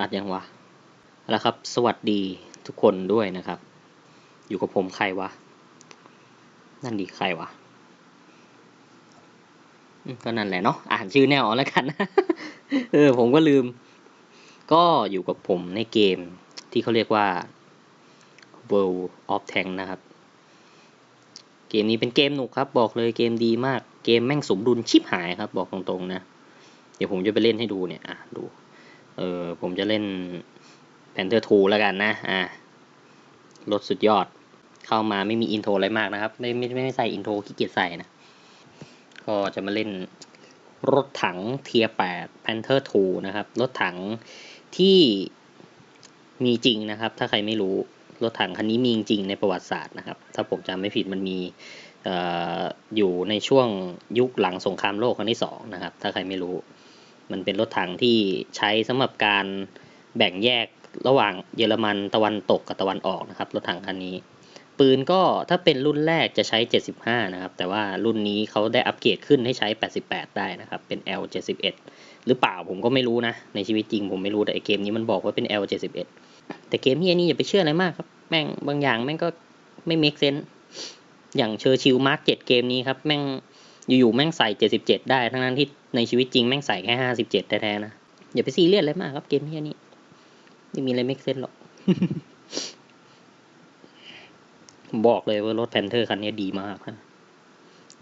อัดยังวะเอาละครับ สวัสดีทุกคนด้วยนะครับ อยู่กับผมใครวะ นั่นดีใครวะ ก็นั่นแหละเนาะ อ่านชื่อแนวเอาแล้วกัน เออ ผมก็ลืม ก็อยู่กับผมในเกมที่เขาเรียกว่า World of Tank นะครับ เกมนี้เป็นเกมหนุกครับ บอกเลยเกมดีมาก เกมแม่งสมดุลชิบหายครับ บอกตรงๆนะ เดี๋ยวผมจะไปเล่นให้ดูเนี่ย อะ ดู เออผมจะเล่น Panther 2 แล้วกันนะ อะรถสุดยอด เข้ามาไม่มีอินโทรอะไรมากนะครับ ไม่ไม่ไม่ใส่อินโทรขี้เกียจใส่นะ ก็จะมาเล่นรถถังเทีย8 Panther 2 นะครับ รถถังที่มีจริงนะครับ ถ้าใครไม่รู้ รถถังคันนี้มีจริงในประวัติศาสตร์นะครับ ถ้าผมจำไม่ผิดมันมีอออยู่ในช่วงยุคหลังสงครามโลกครั้งที่สองนะครับ ถ้าใครไม่รู้ มันเป็นรถถังที่ใช้สำหรับการแบ่งแยกระหว่างเยอรมันตะวันตกกับตะวันออกนะครับ รถถังคันนี้ ปืนก็ถ้าเป็นรุ่นแรกจะใช้ 75 นะครับ แต่ว่ารุ่นนี้เขาได้อัปเกรดขึ้นให้ใช้ 88 ได้นะครับ เป็น L71 หรือเปล่าผมก็ไม่รู้นะ ในชีวิตจริงผมไม่รู้แต่ไอเกมนี้มันบอกว่าเป็น L71 แต่เกมนี้นี่อย่าไปเชื่ออะไรมากครับ แม่งบางอย่างแม่งก็ไม่ make sense อย่างเชอร์ชิลมาร์กเจ็ดเกมนี้ครับ แม่งอยู่ๆแม่งใส่ 77 ได้ ทั้งนั้นที่ ในชีวิตจริงแม่งใส่แค่57แท้ๆนะ อย่าไปซีเรียสอะไรมากครับเกมนี้นี่ไม่มีอะไร make sense หรอก บอกเลยว่ารถแพนเทอร์คันนี้ดีมากนะ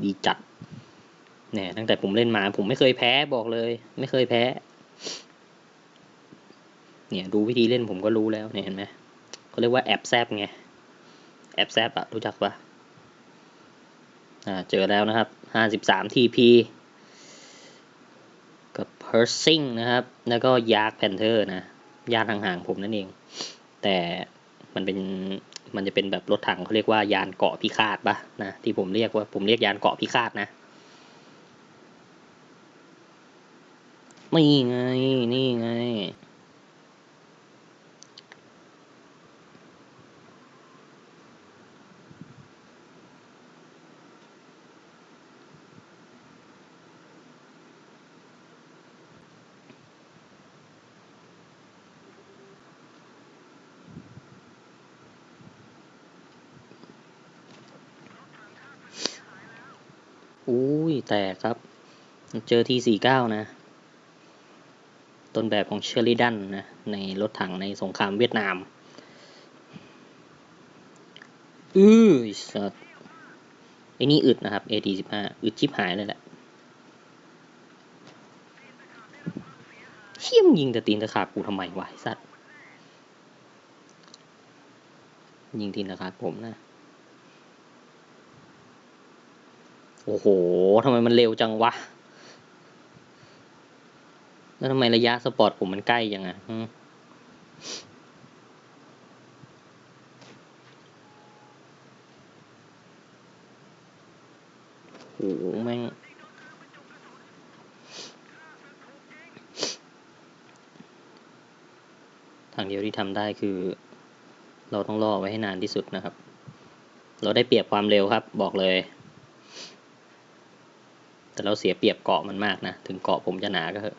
ดีจัดเนี่ยตั้งแต่ผมเล่นมาผมไม่เคยแพ้บอกเลย ไม่เคยแพ้ เนี่ย ดูวิธีเล่นผมก็รู้แล้วเนี่ยเห็นไหมเขาเรียกว่าแอบแซบไงแอบแซบอะรู้จักปะอ่าเจอแล้วนะครับห้าสิบสามทีพี กับ Pursing นะครับ แล้วก็ยาร์กแพนเทอร์นะยานห่างๆผมนั่นเอง แต่มันเป็นมันจะเป็นแบบรถถังเขาเรียกว่ายานเกาะพิฆาตปะนะที่ผมเรียกว่าผมเรียกยานเกาะพิฆาตนะนี่ไง นี่ไง อุ้ย แตกครับ เจอทีสี่เก้านะ ต้นแบบของเชอริดันนะ ในรถถังในสงครามเวียดนาม อือไอ้สัตว์ไอ้นี่อึดนะครับ AT สิบห้าอึดชิบหายเลยแหละเชี่ยมยิงแต่ตีนตะขาบกูทำไมวะไอสัตว์ ยิงตีนตะขาบผมนะ โอ้โหทำไมมันเร็วจังวะ แล้วทำไมระยะสปอร์ตผมมันใกล้ยังอะโอ้โหแม่งทางเดียวที่ทำได้คือ เราต้องรอไว้ให้นานที่สุดนะครับ เราได้เปรียบความเร็วครับ บอกเลย แต่เราเสียเปรียบเกาะมันมากนะ ถึงเกาะผมจะหนาก็เถอะ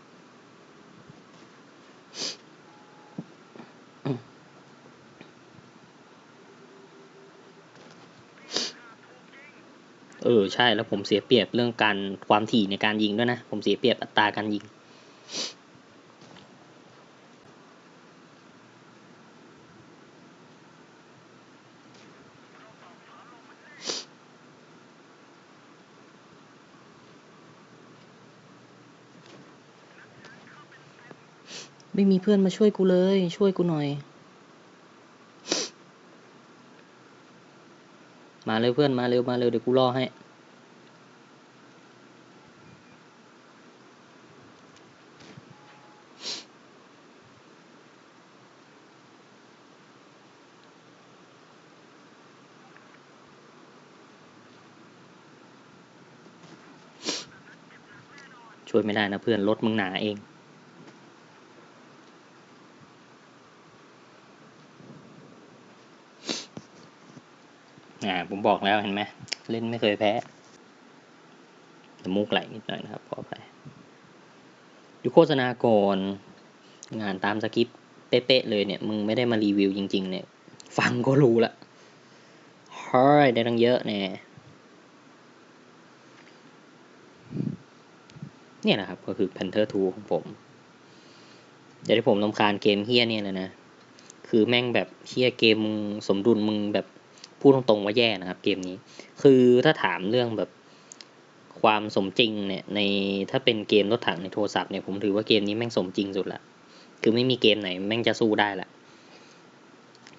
เออใช่แล้วผมเสียเปรียบเรื่องการความถี่ในการยิงด้วยนะ ผมเสียเปรียบอัตราการยิง ไม่มีเพื่อนมาช่วยกูเลย ช่วยกูหน่อย มาเร็วเพื่อนมาเร็วมาเร็วเดี๋ยวกูรอให้ช่วยไม่ได้นะเพื่อนรถมึงหนาเอง อ่า ผม บอกแล้วเห็นไหมเล่นไม่เคยแพ้แต่มุกไหลนิดหน่อยนะครับขอไปดูโฆษณาก่อนงานตามสคริปต์เป๊ะๆเลยเนี่ย มึงไม่ได้มารีวิวจริง ๆ เนี่ย ฟังก็รู้ละเฮ้ยได้ตั้งเยอะแน่เนี่ยนะครับ ก็คือ Panther 2 ของผมแต่ที่ผมลำคาญเกมเฮี้ยเนี่ยนะนะ คือแม่งแบบเฮี้ยเกมมึงสมดุลมึงแบบ พูดตรงๆว่าแย่นะครับ เกมนี้ คือถ้าถามเรื่องแบบความสมจริงเนี่ยในถ้าเป็นเกมรถถังในโทรศัพท์เนี่ยผมถือว่าเกมนี้แม่งสมจริงสุดละคือไม่มีเกมไหนแม่งจะสู้ได้ละ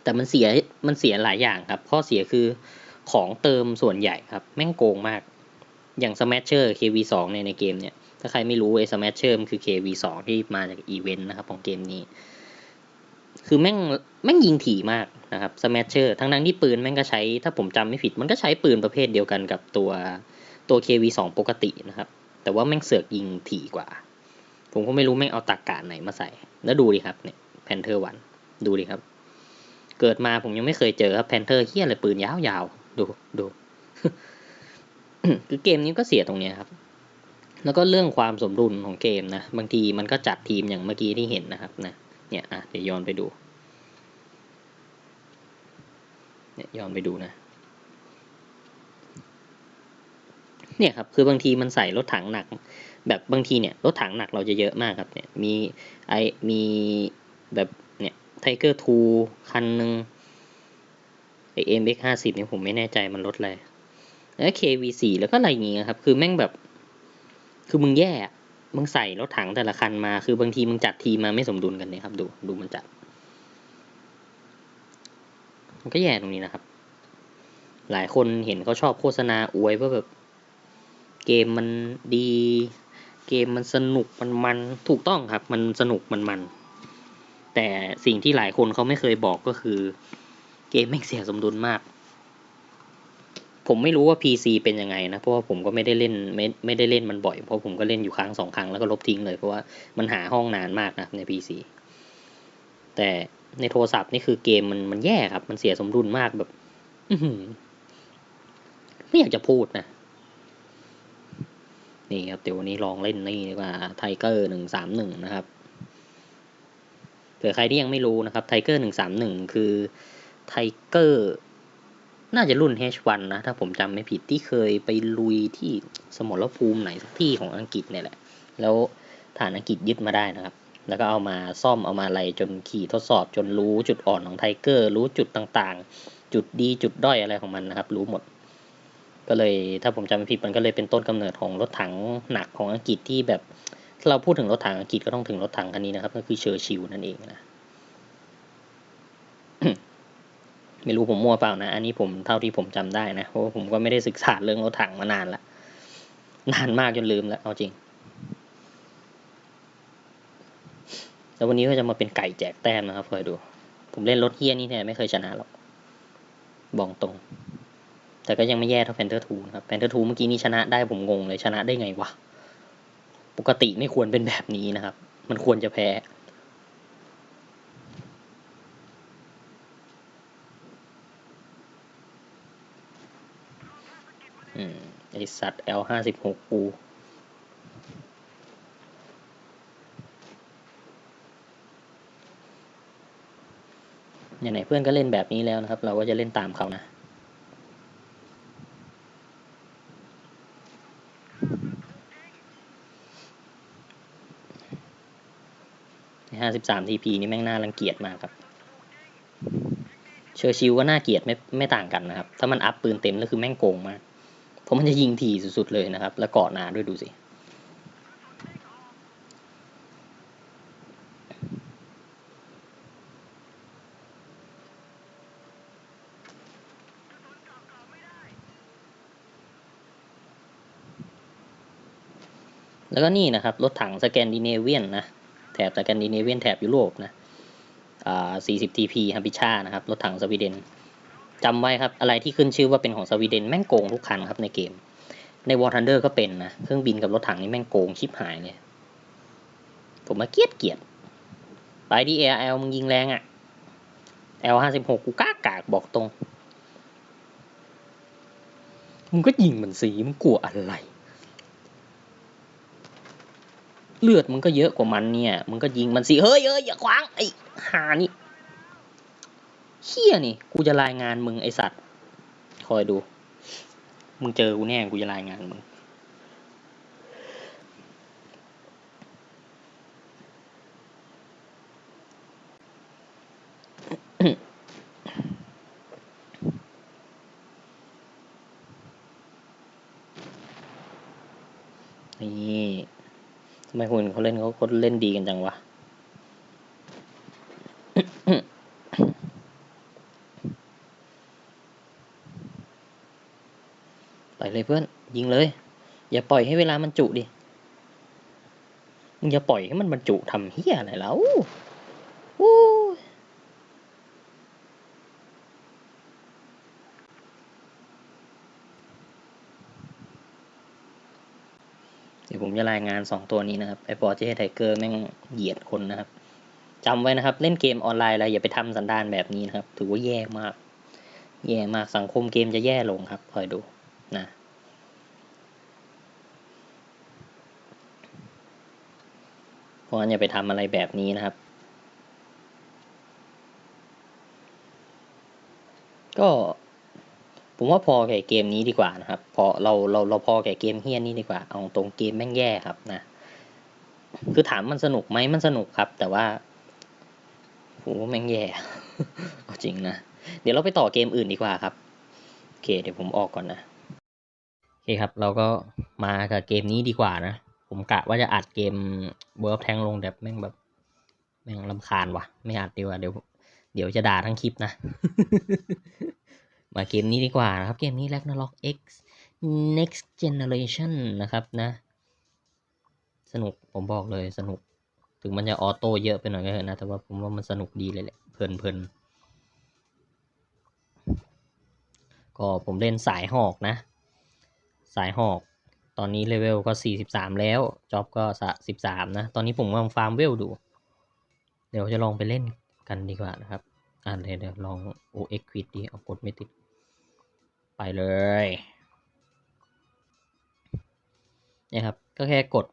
แต่มันเสียมันเสียหลายอย่างครับ ข้อเสียคือของเติมส่วนใหญ่ครับ แม่งโกงมาก อย่าง Smasher KV2 เนี่ยในเกมเนี่ย ถ้าใครไม่รู้ไอ้ Smasher มันคือ KV2 ที่มาจากอีเวนต์นะครับของเกมนี้ คือแม่งแม่งยิงถี่มากนะครับ Smasher ทั้งนั้นที่ปืนแม่งก็ใช้ถ้าผมจำไม่ผิด มันก็ใช้ปืนประเภทเดียวกันกับตัวตัว KV2 ปกตินะครับ แต่ว่าแม่งเสือกยิงถี่กว่า ผมก็ไม่รู้แม่งเอาตากกาไหนมาใส่ แล้วดูดิครับเนี่ย Panther 1ดูดิครับ เกิดมาผมยังไม่เคยเจอครับ Panther เฮี้ยอะไรปืนยาวๆดูดูคือเกมนี้ก็เสียตรงเนี้ยครับ แล้วก็เรื่องความสมดุลของเกมนะ บางทีมันก็จัดทีมอย่างเมื่อกี้ที่เห็นนะครับนะ เนี่ยอะเดี๋ยวย้อนไปดู เนี่ยย้อนไปดูนะ เนี่ยครับ คือบางทีมันใส่รถถังหนัก แบบบางทีเนี่ยรถถังหนักเราจะเยอะมากครับ เนี่ยมีไอมีแบบเนี่ยไทเกอร์ทูคันหนึ่งไอเอ็มเอ็กห้าสิบเนี่ยผมไม่แน่ใจมันรถอะไรแล้ว KV4 แล้วก็อะไรอย่างเงี้ยครับ คือแม่งแบบ คือมึงแย่ มึงใส่รถถังแต่ละคันมา คือบางทีมึงจัดทีมาไม่สมดุลกันเนี่ยครับ ดูดูมันจัด มันก็แย่ตรงนี้นะครับ หลายคนเห็นเขาชอบโฆษณาอวยว่าแบบ เกมมันดี เกมมันสนุกมันมันถูกต้องครับ มันสนุกมันมัน แต่สิ่งที่หลายคนเขาไม่เคยบอกก็คือ เกมแม่งเสียสมดุลมาก ผมไม่รู้ว่า PC เป็นยังไงนะ เพราะว่าผมก็ไม่ได้เล่นไม่ไม่ได้เล่นมันบ่อย เพราะผมก็เล่นอยู่ครั้งสองครั้งแล้วก็ลบทิ้งเลย เพราะว่ามันหาห้องนานมากนะใน PC แต่ในโทรศัพท์นี่คือเกมมันมันแย่ครับ มันเสียสมดุลมากแบบ อืไม่อยากจะพูดนะ นี่ครับ เดี๋ยววันนี้ลองเล่นนี่ดีกว่าไทเกอร์หนึ่งสามหนึ่งนะครับเผื่อใครที่ยังไม่รู้นะครับไทเกอร์หนึ่งสามหนึ่งคือไทเกอร์ น่าจะรุ่น H1 นะ ถ้าผมจำไม่ผิดที่เคยไปลุยที่สมรภูมิไหนสักที่ของอังกฤษเนี่ยแหละ แล้วฐานอังกฤษยึดมาได้นะครับ แล้วก็เอามาซ่อมเอามาอะไรจนขี่ทดสอบจนรู้จุดอ่อนของไทเกอร์รู้จุดต่างๆ จุดดีจุดด้อยอะไรของมันนะครับ รู้หมด ก็เลยถ้าผมจำไม่ผิดมันก็เลยเป็นต้นกำเนิดของรถถังหนักของอังกฤษที่แบบถ้าเราพูดถึงรถถังอังกฤษก็ต้องถึงรถถังคันนี้นะครับ ก็คือเชอร์ชิลนั่นเองนะ ไม่รู้ผมมั่วเปล่านะ อันนี้ผมเท่าที่ผมจำได้นะ เพราะผมก็ไม่ได้ศึกษาเรื่องรถถังมานานละ นานมากจนลืมแล้วเอาจริง แล้ววันนี้ก็จะมาเป็นไก่แจกแต้มนะครับคอยดู ผมเล่นรถเฮี้ยนี่เนี่ยไม่เคยชนะหรอกบอกตรง แต่ก็ยังไม่แย่เท่าแพนเทอร์ทูนะครับแพนเทอร์ทูเมื่อกี้นี่ชนะได้ผมงงเลยชนะได้ไงวะ ปกติไม่ควรเป็นแบบนี้นะครับ มันควรจะแพ้ ไอสัตว์ L ห้าสิบหกกูไหนเพื่อนก็เล่นแบบนี้แล้วนะครับ เราก็จะเล่นตามเขานะห้าสิบสามทีพีนี่แม่งน่ารังเกียจมากครับ เชอร์ชิลก็น่าเกลียดไม่ไม่ต่างกันนะครับ ถ้ามันอัพปืนเต็มแล้วคือแม่งโกงมาก ราะมันจะยิงถี่สุดๆเลยนะครับ แล้วเกาะนานด้วยดูสิแล้วก็นี่นะครับ รถถังสแกนดิเนเวียนนะแถบสแกนดิเนเวียนแถบยุโรปนะอ่า40 TP ฮัมพิชานะครับ รถถังสวีเดน จำไว้ครับ อะไรที่ขึ้นชื่อว่าเป็นของสวีเดนแม่งโกงทุกคันครับในเกม ในวอร์ทันเดอร์ก็เป็นนะ เครื่องบินกับรถถังนี่แม่งโกงชิบหายเลยผมมาเกียดเกียดไปดี AL มึงยิงแรงอะ่ะ L ห้าสิบหกกูกล้ากากบอกตรง มึงก็ยิงมันสีมึงกลัวอะไร เลือดมึงก็เยอะกว่ามันเนี่ย มึงก็ยิงมันสิเฮ้ยเฮ้ยอย่าขวางไอ้หานี่ เฮียนี่ กูจะรายงานมึงไอสัตว์ คอยดู มึงเจอกูแน่ กูจะรายงานมึง นี่ทำไมคนอื่นเขาเล่นเขาเขาเล่นดีกันจังวะ ไปเลยเพื่อน ยิงเลย อย่าปล่อยให้เวลามันจุดิ มึงอย่าปล่อยให้มันบรรจุทำเฮียอะไรแล้วอู้เดี๋ยวผมจะรายงานสองตัวนี้นะครับ ไอ้ปอเจไทเกอร์แม่งเหยียดคนนะครับจำไว้นะครับ เล่นเกมออนไลน์อะไรอย่าไปทำสันดานแบบนี้นะครับ ถือว่าแย่มาก แย่มากสังคมเกมจะแย่ลงครับคอยดู นะเพราะงั้นอย่าไปทำอะไรแบบนี้นะครับ ก็ผมว่าพอแก่เกมนี้ดีกว่านะครับ พอเราเราเราพอแก่เกมเฮี้ยนนี้ดีกว่า เอาตรงเกมแม่งแย่ครับนะ คือถามมันสนุกไหมมันสนุกครับ แต่ว่าโหแม่งแย่เอาจริงนะ เดี๋ยวเราไปต่อเกมอื่นดีกว่าครับ โอเค เดี๋ยวผมออกก่อนนะ โอเคครับเราก็มากับเกมนี้ดีกว่านะ ผมกะว่าจะอัดเกม World of Tank ลงแต่แม่งแบบแม่งลำคาญว่ะ ไม่อัดดีกว่าเดี๋ยว เดี๋ยวจะด่าทั้งคลิปนะ มาเกมนี้ดีกว่านะครับ เกมนี้ Ragnarok X Next Generation นะครับนะ สนุกผมบอกเลยสนุก ถึงมันจะออโต้เยอะไปหน่อยก็เถอะนะ แต่ว่าผมว่ามันสนุกดีเลยแหละเพลินเพลินก็ผมเล่นสายหอกนะ สายหอก ตอนนี้เลเวลก็ 43 แล้ว จ็อบก็13 นะ ตอนนี้ผมกำลังฟาร์มเวลดู เดี๋ยวจะลองไปเล่นกันดีกว่านะครับ อ่านเลยเดี๋ยวลอง OX Quit ดีเอากดไม่ติด ไปเลยนี่ยครับ ก็แค่กด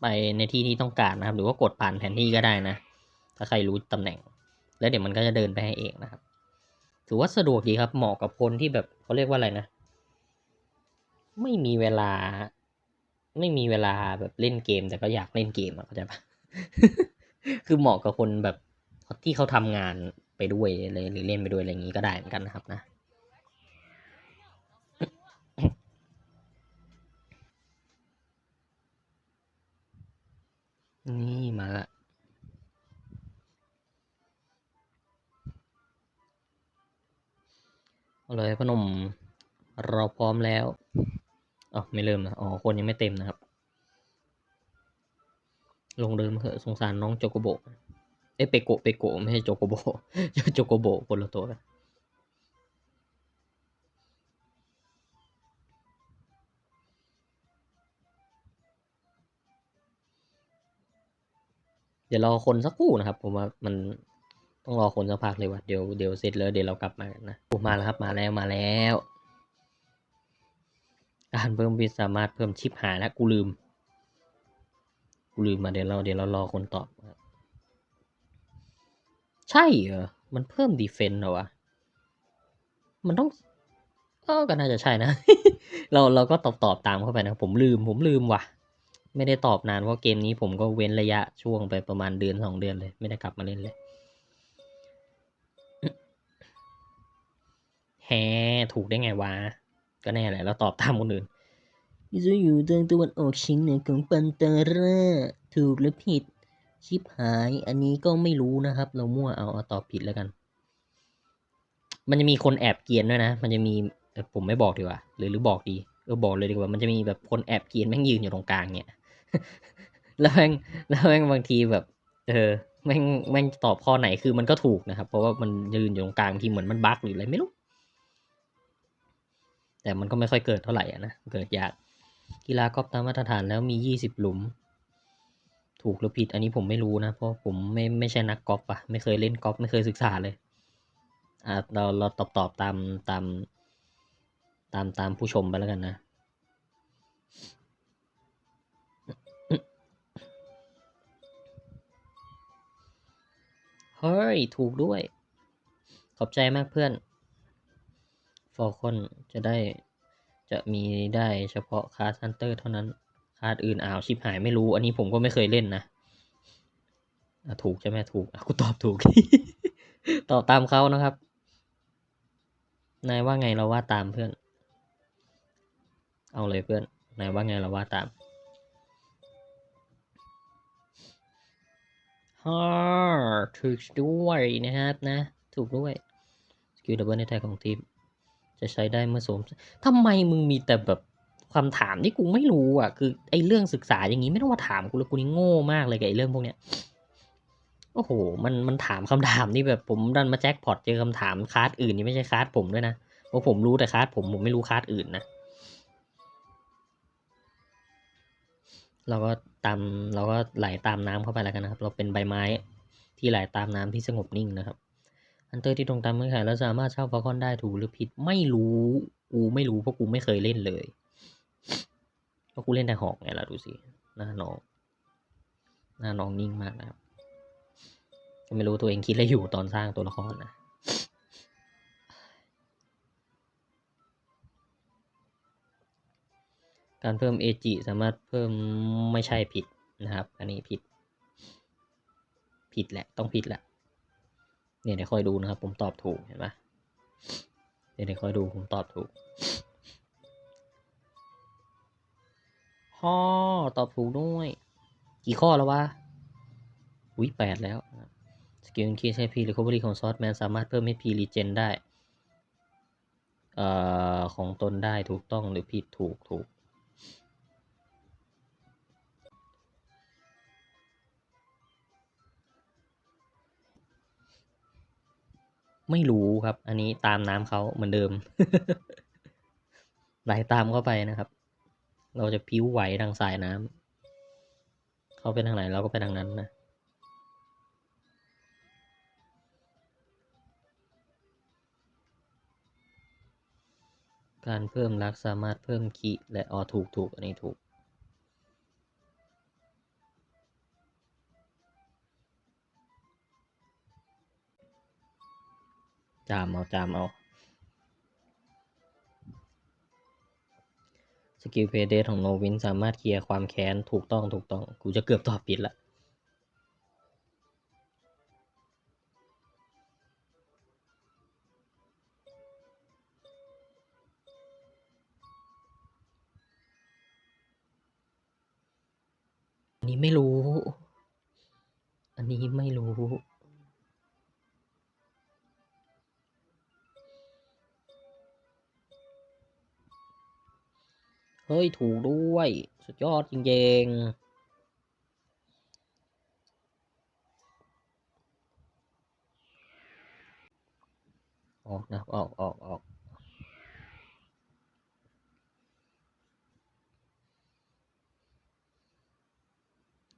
ไปในที่ที่ต้องการนะครับ หรือว่ากดผ่านแผนที่ก็ได้นะ ถ้าใครรู้ตำแหน่ง แล้วเดี๋ยวมันก็จะเดินไปให้เองนะครับ ถือว่าสะดวกดีครับ เหมาะกับคนที่แบบเขาเรียกว่าอะไรนะ ไม่มีเวลา ไม่มีเวลาแบบเล่นเกม แต่ก็อยากเล่นเกมอะเข้าใจปะคือเหมาะกับคนแบบที่เขาทำงานไปด้วยเลยหรือเล่นไปด้วยอะไรอย่างนี้ก็ได้เหมือนกันนะครับนะนี่มาละเอาเลยพนม เราพร้อมแล้ว อ๋อไม่เริ่มนะ อ๋อ คนยังไม่เต็มนะครับ ลงเดิมเถอะสงสารน้องโจโกโบเอ้ยเปโกเปโกไม่ใช่โจโกโบโจโกโบคนละตัวกันเดี๋ยวรอคนสักครู่นะครับ ผมว่ามันต้องรอคนสักพักเลยว่ะเดี๋ยวเดี๋ยวเสร็จแล้วเดี๋ยวเรากลับมากันนะมาแล้วครับมาแล้วมาแล้ว การเพิ่มวิสามารถเพิ่มชิปหายแล้วกูลืม กูลืมมาเดี๋ยวเราเดี๋ยวเรารอคนตอบครับใช่เหรอ มันเพิ่มดีเฟนต์เหรอวะ มันต้องก็น่าจะใช่นะ เราเราก็ตอบตอบตามเข้าไปนะ ผมลืมผมลืมว่ะ ไม่ได้ตอบนานเพราะเกมนี้ผมก็เว้นระยะช่วงไปประมาณเดือนสองเดือนเลย ไม่ได้กลับมาเล่นเลยแฮถูกได้ไงวะ ก็แน่แหละแล้วตอบตามคนอื่นจะอยู่ทางตะวันออกเฉียงเหนือของปันตาราถูกหรือผิด ชิปหาย อันนี้ก็ไม่รู้นะครับ เรามั่วเอาเอาตอบผิดแล้วกัน มันจะมีคนแอบเกียนด้วยนะ มันจะมีเอ่ผมไม่บอกดีกว่า หรือหรือบอกดี เออบอกเลยดีกว่า มันจะมีแบบคนแอบเกียนแม่งยืนอยู่ตรงกลางเนี่ย แล้วแม่งแล้วแม่งบางทีแบบ เออ แม่งแม่งตอบข้อไหนคือมันก็ถูกนะครับ เพราะว่ามันยืนอยู่ตรงกลางบางทีเหมือนมันบั๊กหรืออะไรไม่รู้ แต่มันก็ไม่ค่อยเกิดเท่าไหร่นะ เกิดยาก กีฬากอล์ฟตามมาตรฐานแล้วมียี่สิบหลุม ถูกหรือผิดอันนี้ผมไม่รู้นะ เพราะผมไม่ไม่ใช่นักกอล์ฟอะไม่เคยเล่นกอล์ฟไม่เคยศึกษาเลยอ่าเราเราตอบตอบตามตาม ตามตามผู้ชมไปแล้วกันนะเฮ้ย ถูกด้วย ขอบใจมากเพื่อน ฟอลคอนจะได้จะมีได้เฉพาะคาร์ซันเตอร์เท่านั้นคาร์ดอื่นอ้าวชิบหายไม่รู้ อันนี้ผมก็ไม่เคยเล่นนะถูกใช่ไหมถูกกูตอบถูก ตอบตามเขานะครับ นายว่าไงเราว่าตามเพื่อน เอาเลยเพื่อน นายว่าไงเราว่าตามฮ่าถูกด้วยนะครับนะ ถูกด้วย สกิลดับเบิลในแท็กของทีม จะใช้ได้เมื่อสวมทำไมมึงมีแต่แบบคำถามที่กูไม่รู้อะ คือไอ้เรื่องศึกษาอย่างนี้ไม่ต้องมาถามกูเลยกูนี่โง่มากเลยกับไอ้เรื่องพวกเนี้ยโอ้โห มันมันถามคำถามนี่แบบผมดันมาแจ็คพอตเจอคำถามคลาสอื่นนี่ไม่ใช่คลาสผมด้วยนะเพราะผมรู้แต่คลาสผมผมไม่รู้คลาสอื่นนะเราก็ตามเราก็ไหลตามน้ำเข้าไปแล้วกันนะครับ เราเป็นใบไม้ที่ไหลตามน้ำที่สงบนิ่งนะครับ อันเตอร์ที่ตรงตามเงื่อนไขแล้วสามารถเช่าฟอลคอนได้ถูกหรือผิดไม่รู้กูไม่รู้เพราะกูไม่เคยเล่นเลยเพราะกูเล่นแต่หอกไงล่ะดูสิหน้าน้องหน้าน้องนิ่งมากนะครับก็ไม่รู้ตัวเองคิดอะไรอยู่ตอนสร้างตัวละครนะการเพิ่มเอจิสามารถเพิ่มไม่ใช่ผิดนะครับ อันนี้ผิด ผิดแหละ ต้องผิดแหละ เนี่ยเดี๋ยวคอยดูนะครับ ผมตอบถูกเห็นปะเดี๋ยวเดี๋ยวคอยดูผมตอบถูกฮ่อตอบถูกด้วย กี่ข้อแล้ววะอุ้ยแปดแล้วสกิลคีใช้พีรีคอเวอรี่ของซอสแมนสามารถเพิ่มให้พีรีเจนได้ เอ่อ ของตนได้ถูกต้องหรือผิดถูกถูก ไม่รู้ครับ อันนี้ตามน้ำเขาเหมือนเดิม ไหลตามเข้าไปนะครับ เราจะพิ้วไหวทางสายน้ำเขาไปทางไหนเราก็ไปทางนั้นนะการเพิ่มรักสามารถเพิ่มขีและออถูกถูกอันนี้ถูก จามเอาจามเอาสกิลเพเดของโนวินสามารถเคลียร์ความแค้นถูกต้องถูกต้อง กูจะเกือบตอบผิดละอันนี้ไม่รู้ อันนี้ไม่รู้ เฮ้ย ถูกด้วย สุดยอดจริงๆ ออกนะออกออกออก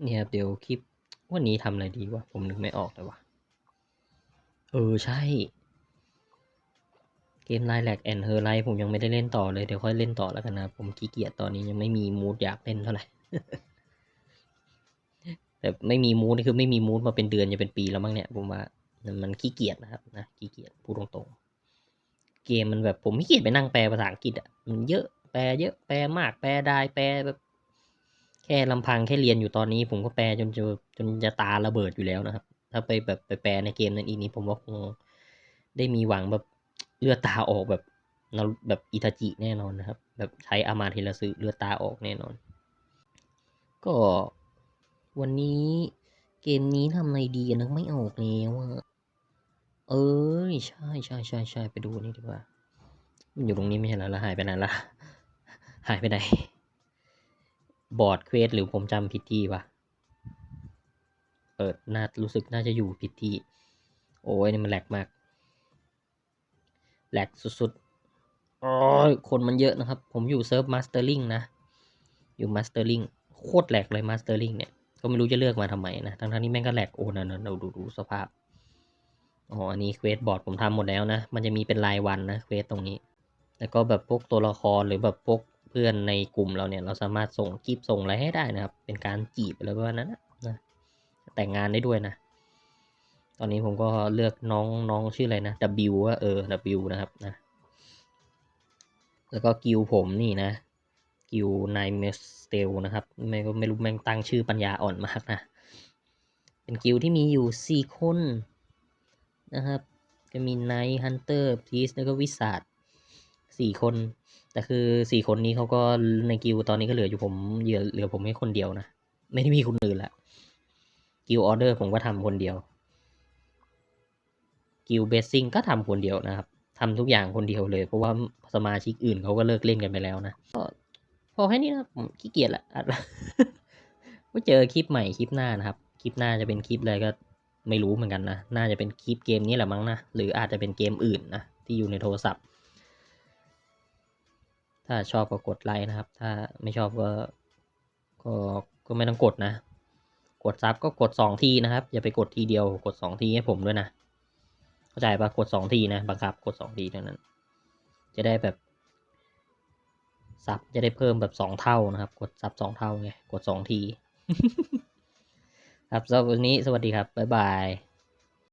เนี่ยครับเดี๋ยวคลิปวันนี้ทำอะไรดีวะ ผมนึกไม่ออกเลยวะเออ ใช่ เกมไลน์แลกแอนเฮอร์ไลผมยังไม่ได้เล่นต่อเลย เดี๋ยวค่อยเล่นต่อแล้วกันนะ ผมขี้เกียจตอนนี้ยังไม่มีมูดอยากเล่นเท่าไหร่ แต่ไม่มีมูดนี่คือไม่มีมูดมาเป็นเดือนจะเป็นปีแล้วมั้งเนี่ย ผมว่ามันขี้เกียจนะครับนะขี้เกียจพูดตรงๆ เกมมันแบบผมไม่เกียจไปนั่งแปลภาษาอังกฤษอะมันเยอะแปลเยอะแปลมากแปลได้แปลแบบแค่ลำพังแค่เรียนอยู่ตอนนี้ ผมก็แปลจนจะจนจะตาระเบิดอยู่แล้วนะครับ ถ้าไปแบบไปแปลในเกมนั้นอีกนี้ผมว่าคงได้มีหวังแบบ เลือดตาออกแบบแบบอิทาจิแน่นอนนะครับ แบบใช้อามาเทลซึเลือดตาออกแน่นอน ก็วันนี้เกมนี้ทำอะไรดีอะนึกไม่ออกแล้วอะเอ้ยใช่ใช่ใช่ใช่ไปดูนี่ดีกว่า มันอยู่ตรงนี้ไม่ใช่แล้วหายไปไหนละหายไปไหน บอร์ดเควสหรือผมจำผิดที่วะเปิดน่ารู้สึกน่าจะอยู่ผิดที่ โอ้ยนี่มันแหลกมาก แหลกสุดๆโอ้ยคนมันเยอะนะครับ ผมอยู่เซิร์ฟมาสเตอร์ลิงนะ อยู่มาสเตอร์ลิงโคตรแหลกเลยมาสเตอร์ลิงเนี่ย ก็ไม่รู้จะเลือกมาทำไมนะ ทั้งๆที่แม่งก็แหลกโอ้นั่นเราดูดูสภาพ อ๋อ อันนี้เควสบอร์ดผมทำหมดแล้วนะ มันจะมีเป็นรายวันนะเควสตรงนี้ แล้วก็แบบพวกตัวละครหรือแบบพวกเพื่อนในกลุ่มเราเนี่ย เราสามารถส่งกีบส่งอะไรให้ได้นะครับ เป็นการจีบอะไรประมาณนั้นนะนะแต่งงานได้ด้วยนะ ตอนนี้ผมก็เลือกน้องน้องชื่ออะไรนะ W ว่าเออ W นะครับนะ แล้วก็กิวผมนี่นะ กิวนายเมสเตลนะครับ ไม่ก็ไม่รู้แม่งตั้งชื่อปัญญาอ่อนมากนะ เป็นกิวที่มีอยู่สี่คนนะครับจะมีไนท์ฮันเตอร์พีซแล้วก็วิสาดสี่คน แต่คือสี่คนนี้เขาก็ในกิวตอนนี้ก็เหลืออยู่ผมเหลือเหลือผมแค่คนเดียวนะ ไม่ได้มีคนอื่นละกิวออเดอร์ผมก็ทำคนเดียว กิลเบสซิงก็ทำคนเดียวนะครับทำทุกอย่างคนเดียวเลย เพราะว่าสมาชิกอื่นเขาก็เลิกเล่นกันไปแล้วนะก็พอแค่นี้นะผมขี้เกียจละอัดละไว้เจอคลิปใหม่คลิปหน้านะครับ คลิปหน้าจะเป็นคลิปอะไรก็ไม่รู้เหมือนกันนะ น่าจะเป็นคลิปเกมนี้แหละมั้งนะ หรืออาจจะเป็นเกมอื่นนะ ที่อยู่ในโทรศัพท์ ถ้าชอบก็กดไลค์นะครับ ถ้าไม่ชอบก็ก็ก็ไม่ต้องกดนะ กดซับก็กดสองทีนะครับ อย่าไปกดทีเดียว กดสองทีให้ผมด้วยนะาใจปะกดสองทีนะบังคับ กดสองทีเท่านั้น จะได้แบบซับจะได้เพิ่มแบบสองเท่านะครับ กดซับสองเท่าไงกดสองที ครับสำหรับวันนี้สวัสดีครับ บ๊ายบาย